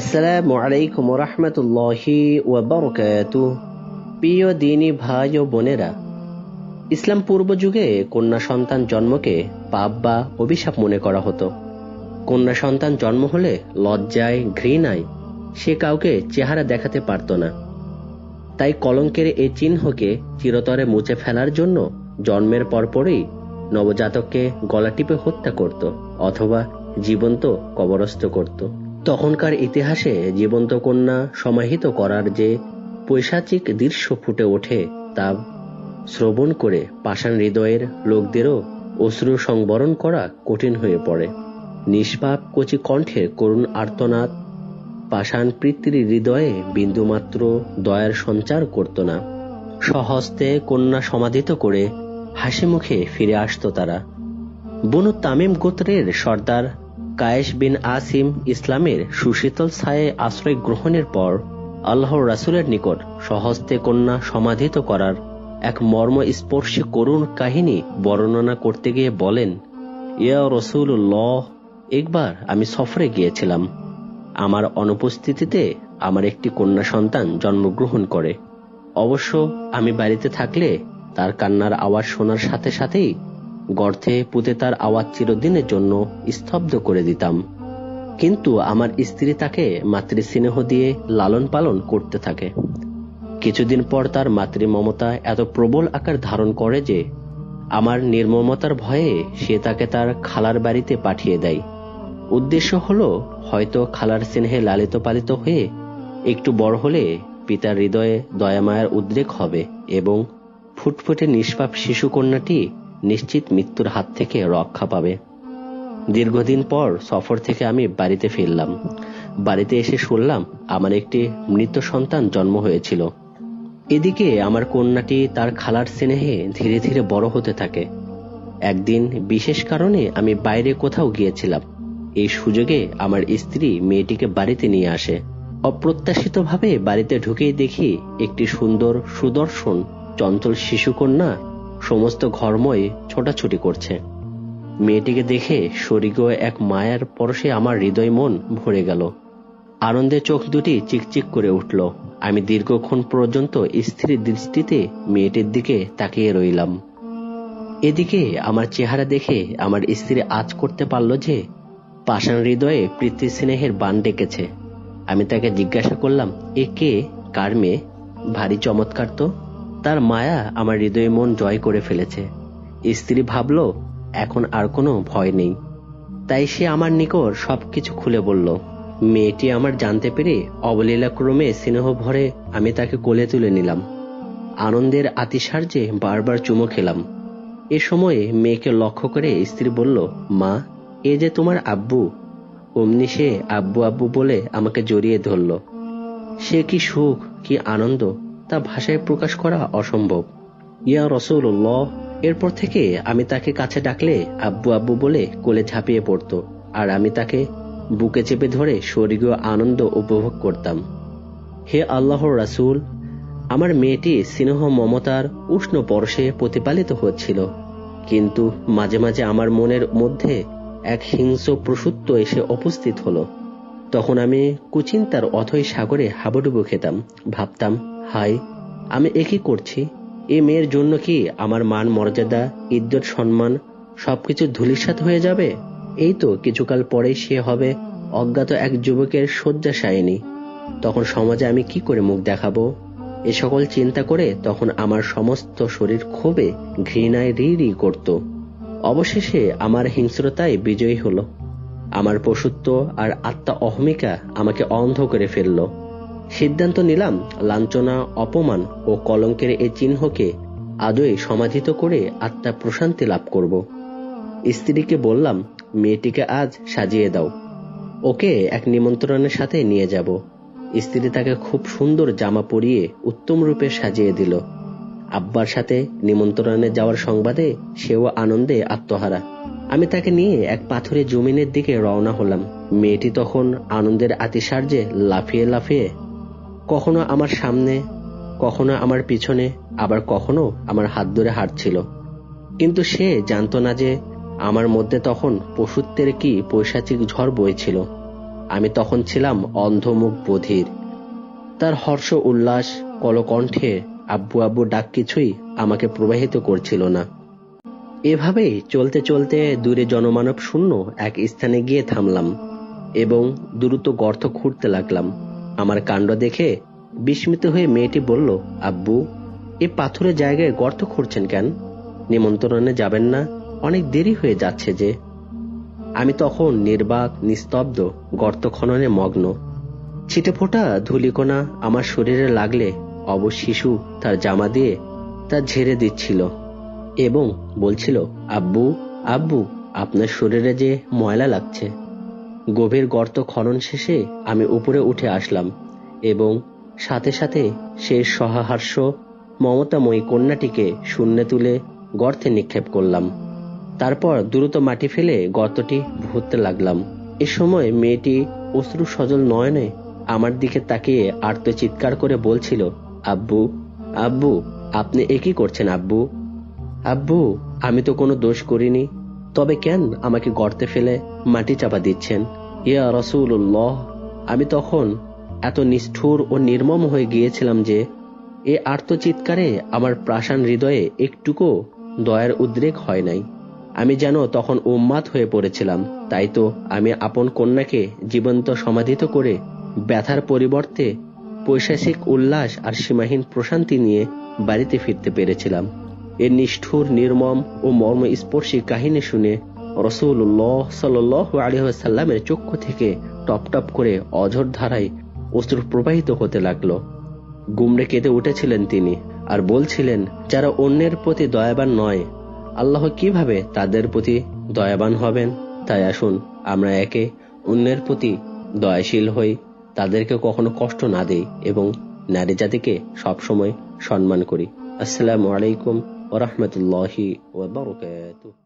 আসসালামু আলাইকুম রহমতুল্লাহি প্রিয় দিনী ভাই ও বোনেরা, ইসলাম পূর্ব যুগে কন্যা সন্তান জন্মকে পাপ বা অভিশাপ মনে করা হতো। কন্যা সন্তান জন্ম হলে লজ্জায়, ঘৃণায় সে কাউকে চেহারা দেখাতে পারত না। তাই কলঙ্কের এই চিহ্নকে চিরতরে মুছে ফেলার জন্য জন্মের পরপরই নবজাতককে গলা টিপে হত্যা করত অথবা জীবন্ত কবরস্থ করত। তখনকার ইতিহাসে জীবন্ত কন্যা সমাহিত করার যে পৈশাচিক দৃশ্য ফুটে ওঠে, তা শ্রবণ করে পাষাণ হৃদয়ের লোকদেরও অশ্রু সংবরণ করা কঠিন হয়ে পড়ে। নিষ্পাপ কচি কণ্ঠের করুণ আর্তনাদ, পাষাণ পৃথিবীর হৃদয়ে বিন্দুমাত্র দয়ার সঞ্চার করত না। সহস্তে কন্যা সমাধিত করে হাসি মুখে ফিরে আসত তারা। বনু তামিম গোত্রের সর্দার কায়েশ বিন আসিম ইসলামের সুশীতল ছায়ে আশ্রয় গ্রহণের পর আল্লাহর রাসুলের নিকট সহস্তে কন্যা সমাধিত করার এক মর্ম স্পর্শী করুণ কাহিনী বর্ণনা করতে গিয়ে বলেন, ইয়া রসুল্লাহ একবার আমি সফরে গিয়েছিলাম। আমার অনুপস্থিতিতে আমার একটি কন্যা সন্তান জন্মগ্রহণ করে। অবশ্য আমি বাড়িতে থাকলে তার কান্নার আওয়াজ শোনার সাথে সাথেই গর্তে পুঁতে তার আওয়াজ চিরদিনের জন্য স্তব্ধ করে দিতাম। কিন্তু আমার স্ত্রী তাকে মাতৃস্নেহ দিয়ে লালন পালন করতে থাকে। কিছুদিন পর তার মাতৃ মমতা এত প্রবল আকার ধারণ করে যে, আমার নির্মমতার ভয়ে সে তাকে তার খালার বাড়িতে পাঠিয়ে দেয়। উদ্দেশ্য হলো হয়তো খালার স্নেহে লালিত পালিত হয়ে একটু বড় হলে পিতার হৃদয়ে দয়ামায়ার উদ্রেক হবে এবং ফুটফুটে নিষ্পাপ শিশু কন্যাটি নিশ্চিত মৃত্যুর হাত থেকে রক্ষা পাবে। দীর্ঘদিন পর সফর থেকে আমি বাড়িতে ফিরলাম। বাড়িতে এসে শুনলাম আমার একটি মৃত সন্তান জন্ম হয়েছিল। এদিকে আমার কন্যাটি তার খালার স্নেহে ধীরে ধীরে বড় হতে থাকে। একদিন বিশেষ কারণে আমি বাইরে কোথাও গিয়েছিলাম। এই সুযোগে আমার স্ত্রী মেয়েটিকে বাড়িতে নিয়ে আসে। অপ্রত্যাশিতভাবে বাড়িতে ঢুকেই দেখি একটি সুন্দর সুদর্শন চঞ্চল শিশুকন্যা সমস্ত ঘরময় ছোটাছুটি করছে। মেয়েটিকে দেখে স্বর্গীয় এক মায়ার পরশে আমার হৃদয় মন ভরে গেল। আনন্দে চোখ দুটি চিকচিক করে উঠল। আমি দীর্ঘক্ষণ পর্যন্ত স্থির দৃষ্টিতে মেয়েটির দিকে তাকিয়ে রইলাম। এদিকে আমার চেহারা দেখে আমার স্ত্রী আজ করতে পারল যে পাষাণ হৃদয়ে প্রীতি স্নেহের বান ডেকেছে। আমি তাকে জিজ্ঞাসা করলাম, এ কে? কার মেয়ে? ভারী চমৎকার তো। তার মায়া আমার হৃদয়ে মন জয় করে ফেলেছে। স্ত্রী ভাবল, এখন আর কোনো ভয় নেই। তাই সে আমার নিকট সবকিছু খুলে বলল, মেয়েটি আমার জানতে পেরে অবলীলাক্রমে স্নেহ ভরে আমি তাকে কোলে তুলে নিলাম। আনন্দের আতিশার্যে বারবার চুমো খেলাম। এ সময়ে মেয়েকে লক্ষ্য করে স্ত্রী বলল, মা, এ যে তোমার আব্বু। অমনি সে আব্বু আব্বু বলে আমাকে জড়িয়ে ধরল। সে কি সুখ, কি আনন্দ তা ভাষায় প্রকাশ করা অসম্ভব। ইয়া রসৌল্লাহ এরপর থেকে আমি তাকে কাছে ডাকলে আব্বু আব্বু বলে কোলে ঝাঁপিয়ে পড়ত, আর আমি তাকে বুকে চেপে ধরে স্বর্গীয় আনন্দ উপভোগ করতাম। হে আল্লাহর রাসুল, আমার মেয়েটি স্নেহ মমতার উষ্ণ পরশে প্রতিপালিত হচ্ছিল, কিন্তু মাঝে মাঝে আমার মনের মধ্যে এক হিংস্র প্রসূত্ব এসে উপস্থিত হলো। তখন আমি কুচিন্তার অথই সাগরে হাবুডুবু খেতাম, ভাবতাম হাই, আমি একই করছি? এ মেয়ের জন্য কি আমার মান, মর্যাদা, ইজ্জত, সম্মান সবকিছু ধুলিসাত হয়ে যাবে? এই তো কিছুকাল পরেই সে হবে অজ্ঞাত এক যুবকের শয্যাশায়িনী। তখন সমাজে আমি কি করে মুখ দেখাবো? এ সকল চিন্তা করে তখন আমার সমস্ত শরীর ক্ষোভে, ঘৃণায় রি রি করত। অবশেষে আমার হিংস্রতায় বিজয়ী হলো। আমার পশুত্ব আর আত্মা অহমিকা আমাকে অন্ধ করে ফেলল। সিদ্ধান্ত নিলাম লাঞ্ছনা, অপমান ও কলঙ্কের এই চিহ্নকে আদৌ সমাধিত করে আত্মা প্রশান্তি লাভ করব। স্ত্রীকে বললাম, মেয়েটিকে আজ সাজিয়ে দাও। ওকে এক নিমন্ত্রণের সাথে নিয়ে যাব। স্ত্রী তাকে খুব সুন্দর জামা পরিয়ে উত্তম রূপে সাজিয়ে দিল। আব্বার সাথে নিমন্ত্রণে যাওয়ার সংবাদে সেও আনন্দে আত্মহারা। আমি তাকে নিয়ে এক পাথরে জমিনের দিকে রওনা হলাম। মেয়েটি তখন আনন্দের আতিশার্যে লাফিয়ে লাফিয়ে কখনো আমার সামনে, কখনো আমার পিছনে, আবার কখনো আমার হাত ধরে হাঁটছিল। কিন্তু সে জানত না যে আমার মধ্যে তখন পশুত্বের কি পৈশাচিক ঝড় বইছিল। আমি তখন ছিলাম অন্ধমুখ বধির। তার হর্ষ, উল্লাস, কলকণ্ঠে আব্বু আব্বু ডাক কিছুই আমাকে প্রবাহিত করছিল না। এভাবেই চলতে চলতে দূরে জনমানব শূন্য এক স্থানে গিয়ে থামলাম এবং দ্রুত গর্ত খুঁড়তে লাগলাম। আমার কাণ্ড দেখে বিস্মিত হয়ে মেয়েটি বলল, আব্বু, এ পাথরের জায়গায় গর্ত খুঁড়ছেন কেন? নিমন্ত্রণে যাবেন না, অনেক দেরি হয়ে যাচ্ছে যে। আমি তখন নির্বাক, নিস্তব্ধ, গর্ত খননে মগ্ন। ছিটে ফোটা ধুলিকোনা আমার শরীরে লাগলে অব শিশু তার জামা দিয়ে তা ঝেড়ে দিচ্ছিল এবং বলছিল, আব্বু আব্বু, আপনার শরীরে যে ময়লা লাগছে। গভীর গর্ত খনন শেষে আমি উপরে উঠে আসলাম এবং সাথে সাথে সেই সহাহাস্য মমতাময়ী কন্যাটিকে শূন্যে তুলে গর্তে নিক্ষেপ করলাম। তারপর দ্রুত মাটি ফেলে গর্তটি ভরতে লাগলাম। এ সময় মেয়েটি অশ্রু সজল নয়নে আমার দিকে তাকিয়ে আর্ত চিৎকার করে বলছিল, আব্বু আব্বু, আপনি একই করছেন আব্বু? আব্বু, আমি তো কোনো দোষ করিনি, তবে কেন আমাকে গর্তে ফেলে? মাটি চাপা দিচ্ছেন। ইয়া রসুল্লাহ আমি তখন এত নিষ্ঠুর ও নির্মম হয়ে গিয়েছিলাম যে, এ আর্তচিৎকারে আমার প্রাসান হৃদয়ে একটুকু দয়ার উদ্রেক হয় নাই। আমি যেন তখন উন্মাদ হয়ে পড়েছিলাম। তাই তো আমি আপন কন্যাকে জীবন্ত সমাধিত করে ব্যথার পরিবর্তে পৈশাসিক উল্লাস আর সীমাহীন প্রশান্তি নিয়ে বাড়িতে ফিরতে পেরেছিলাম। এর নিষ্ঠুর, নির্মম ও মর্মস্পর্শী কাহিনী শুনে রসুল্লাহ সাল আলিহাসাল্লামের চক্ষু থেকে টপ টপ করে অঝর ধারায় অশ্রু প্রবাহিত হতে গুমড়ে কেঁদে উঠেছিলেন তিনি আর বলছিলেন, যারা অন্যের প্রতি দয়াবান নয়, আল্লাহ কীভাবে তাদের প্রতি দয়াবান হবেন? তাই আসুন, আমরা একে অন্যের প্রতি দয়াশীল হই, তাদেরকে কখনো কষ্ট না দেই এবং নারী জাতিকে সবসময় সম্মান করি। আসসালামু আলাইকুম ওরহমতুল্লাহি ওবরকাতুহ